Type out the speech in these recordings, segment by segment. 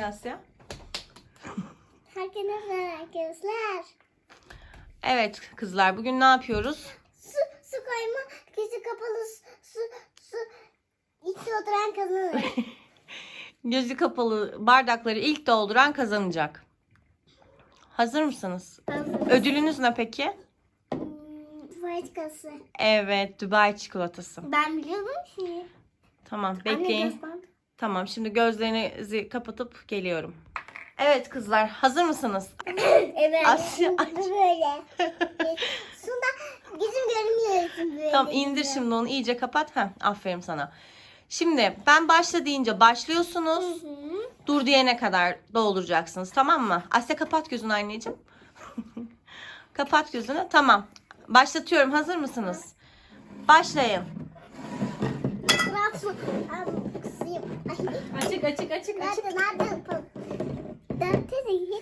Arkadaşlar arkadaşlar. Evet kızlar bugün ne yapıyoruz? Su, su koyma, gözü kapalı su, su, içi oturan kazanır. Gözü kapalı bardakları ilk dolduran kazanacak. Hazır mısınız? Ödülünüz ne peki? Başkası. Evet Dubai çikolatası. Ben biliyordum ki. Tamam Anne bekleyin. bandı. Tamam şimdi gözlerinizi kapatıp geliyorum. Evet kızlar hazır mısınız? Evet. Asya- Böyle. Sunda gözüm görmüyor için böyle. Tamam indir şimdi onu iyice kapat. Heh, aferin sana. Şimdi ben başla deyince başlıyorsunuz. Hı. Dur diyene kadar dolduracaksınız tamam mı? Asya kapat gözünü anneciğim. kapat gözünü. Tamam. Başlatıyorum. Hazır mısınız? Başlayın. Bırak su. Al, kısayım. Ay, Açık açık açık açık.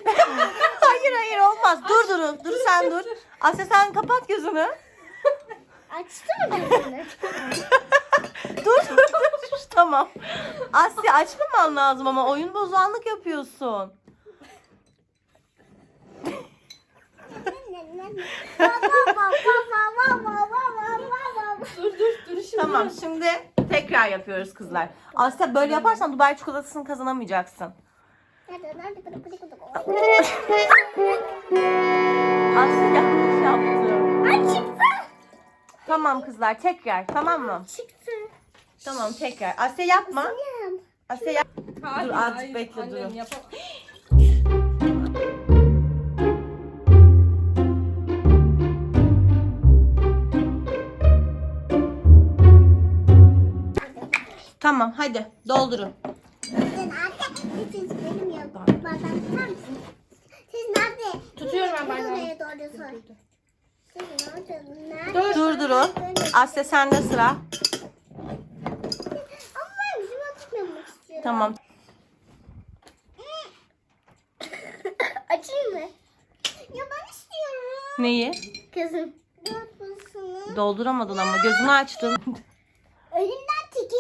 Hayır hayır olmaz. Dur dur. Dur sen dur. Asya sen kapat gözünü. Açtı mı gözünü? dur dur dur. tamam. Asya açmaman lazım ama oyun bozanlık yapıyorsun. Dur dur dur şimdi. Tamam şimdi tekrar yapıyoruz kızlar. Asya böyle yaparsan Dubai çikolatasını kazanamayacaksın. Asya yanlış yaptı. Tamam kızlar tekrar tamam mı? Çıktı. Tamam tekrar. Asya yapma. Asya yap. Dur, azıcık hayır, bekle, annem dur. yapamam. Tamam hadi doldurun. Sen anne, siz benim ya. Bardak tutar mısın? Siz nerede? Tutuyorum ben bardağı. doğru sor. Dur. Durdurun. Asya sende sıra. Ama ben bizim atmamak istiyorum. Tamam. Açayım mı? Ya ben istiyorum. Neyi? Kızım. Dolduramadın ama gözünü açtın.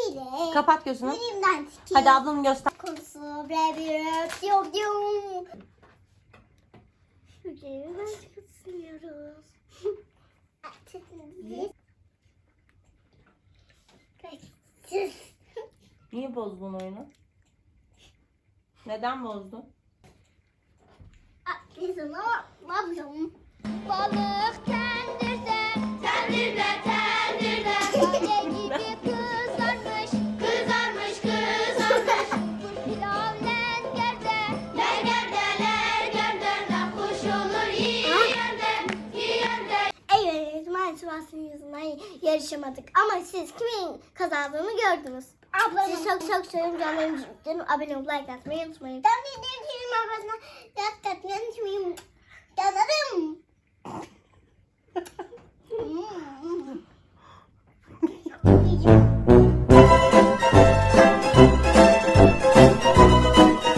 Tikiyle. Kapat gözünü. Önümden tikiyle. Hadi ablanı göster. Konusu bre diyor diyor. Şuraya ben çıkıyoruz. Niye bozdun oyunu? Neden bozdun? Bizim ne yapıyorum? Balık Aslında yüzünden yarışamadık. Ama siz kimin kazandığını gördünüz. Ablam. Sizi çok çok seviyorum. Canlarım canım. Abone olup like atmayı unutmayın. Ben de dediğim abone like atmayı unutmayın. Canlarım. Hmm.